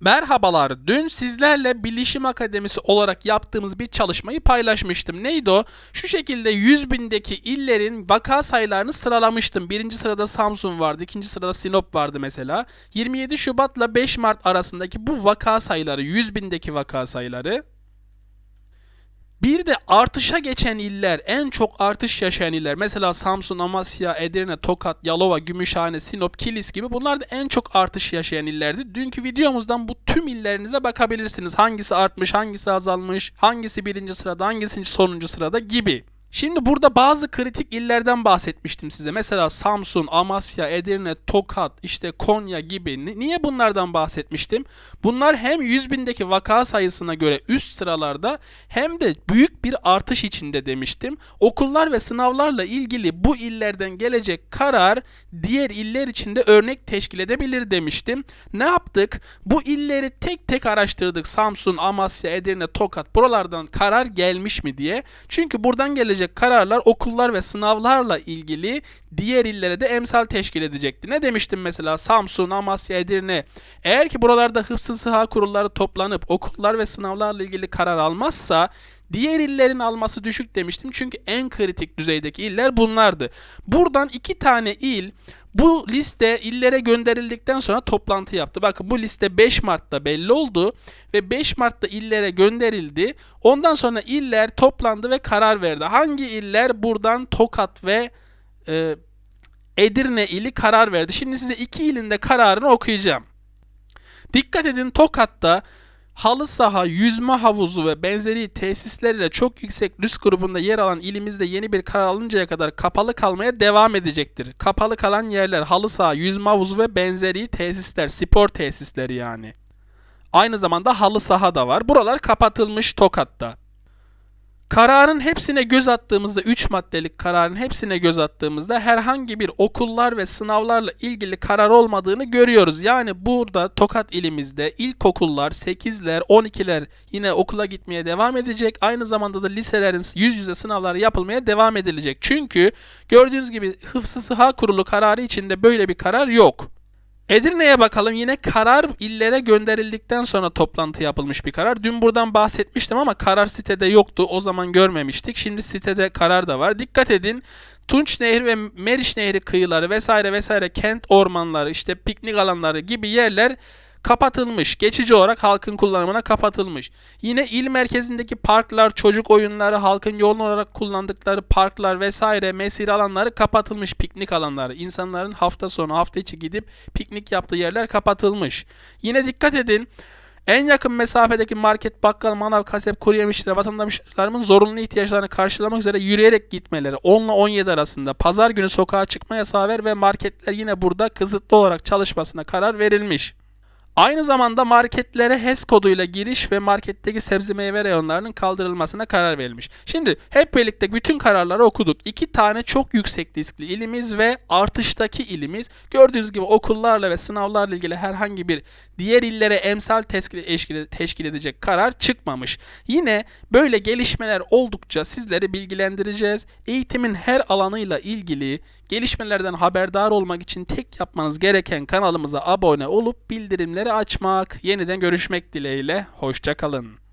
Merhabalar. Dün sizlerle Bilişim Akademisi olarak yaptığımız bir çalışmayı paylaşmıştım. Neydi o? Şu şekilde 100 bindeki illerin vaka sayılarını sıralamıştım. Birinci sırada Samsun vardı, ikinci sırada Sinop vardı mesela. 27 Şubat'la 5 Mart arasındaki bu vaka sayıları, 100 bindeki vaka sayıları. Bir de artışa geçen iller, en çok artış yaşayan iller. Mesela Samsun, Amasya, Edirne, Tokat, Yalova, Gümüşhane, Sinop, Kilis gibi bunlar da en çok artış yaşayan illerdi. Dünkü videomuzdan bu tüm illerinize bakabilirsiniz. Hangisi artmış, hangisi azalmış, hangisi birinci sırada, hangisi sonuncu sırada gibi. Şimdi burada bazı kritik illerden bahsetmiştim size. Mesela Samsun, Amasya, Edirne, Tokat, işte Konya gibi. Ni- Niye bunlardan bahsetmiştim? Bunlar hem 100 bindeki vaka sayısına göre üst sıralarda hem de büyük bir artış içinde demiştim. Okullar ve sınavlarla ilgili bu illerden gelecek karar diğer iller için de örnek teşkil edebilir demiştim. Ne yaptık? Bu illeri tek tek araştırdık. Samsun, Amasya, Edirne, Tokat buralardan karar gelmiş mi diye. Çünkü buradan gelecek kararlar okullar ve sınavlarla ilgili diğer illere de emsal teşkil edecekti. Ne demiştim mesela Samsun, Amasya, Edirne. Eğer ki buralarda hıfzı sıha kurulları toplanıp okullar ve sınavlarla ilgili karar almazsa Diğer illerin alması düşük demiştim çünkü en kritik düzeydeki iller bunlardı. Buradan iki tane il bu liste illere gönderildikten sonra toplantı yaptı. Bakın bu liste 5 Mart'ta belli oldu ve 5 Mart'ta illere gönderildi. Ondan sonra iller toplandı ve karar verdi. Hangi iller buradan Tokat ve e, Edirne ili karar verdi. Şimdi size iki ilin de kararını okuyacağım. Dikkat edin Tokat'ta halı saha, yüzme havuzu ve benzeri tesislerle çok yüksek risk grubunda yer alan ilimizde yeni bir karar alıncaya kadar kapalı kalmaya devam edecektir. Kapalı kalan yerler halı saha, yüzme havuzu ve benzeri tesisler, spor tesisleri yani. Aynı zamanda halı saha da var. Buralar kapatılmış Tokat'ta. Kararın hepsine göz attığımızda 3 maddelik kararın hepsine göz attığımızda herhangi bir okullar ve sınavlarla ilgili karar olmadığını görüyoruz. Yani burada Tokat ilimizde ilkokullar, 8'ler, 12'ler yine okula gitmeye devam edecek. Aynı zamanda da liselerin yüz yüze sınavları yapılmaya devam edilecek. Çünkü gördüğünüz gibi Hıfzı Sıha Kurulu kararı içinde böyle bir karar yok. Edirne'ye bakalım. Yine karar illere gönderildikten sonra toplantı yapılmış bir karar. Dün buradan bahsetmiştim ama karar sitede yoktu. O zaman görmemiştik. Şimdi sitede karar da var. Dikkat edin. Tunç Nehri ve Meriç Nehri kıyıları vesaire vesaire kent ormanları işte piknik alanları gibi yerler kapatılmış. Geçici olarak halkın kullanımına kapatılmış. Yine il merkezindeki parklar, çocuk oyunları, halkın yoğun olarak kullandıkları parklar vesaire mesire alanları kapatılmış. Piknik alanları. İnsanların hafta sonu, hafta içi gidip piknik yaptığı yerler kapatılmış. Yine dikkat edin. En yakın mesafedeki market, bakkal, manav, kasep, kuru yemişçiler vatandaşlarımın zorunlu ihtiyaçlarını karşılamak üzere yürüyerek gitmeleri 10 ile 17 arasında pazar günü sokağa çıkma yasağı ver ve marketler yine burada kısıtlı olarak çalışmasına karar verilmiş. Aynı zamanda marketlere HES koduyla giriş ve marketteki sebze meyve reyonlarının kaldırılmasına karar verilmiş. Şimdi hep birlikte bütün kararları okuduk. İki tane çok yüksek riskli ilimiz ve artıştaki ilimiz. Gördüğünüz gibi okullarla ve sınavlarla ilgili herhangi bir diğer illere emsal teşkil, edecek karar çıkmamış. Yine böyle gelişmeler oldukça sizleri bilgilendireceğiz. Eğitimin her alanıyla ilgili gelişmelerden haberdar olmak için tek yapmanız gereken kanalımıza abone olup bildirimleri açmak. Yeniden görüşmek dileğiyle. Hoşçakalın.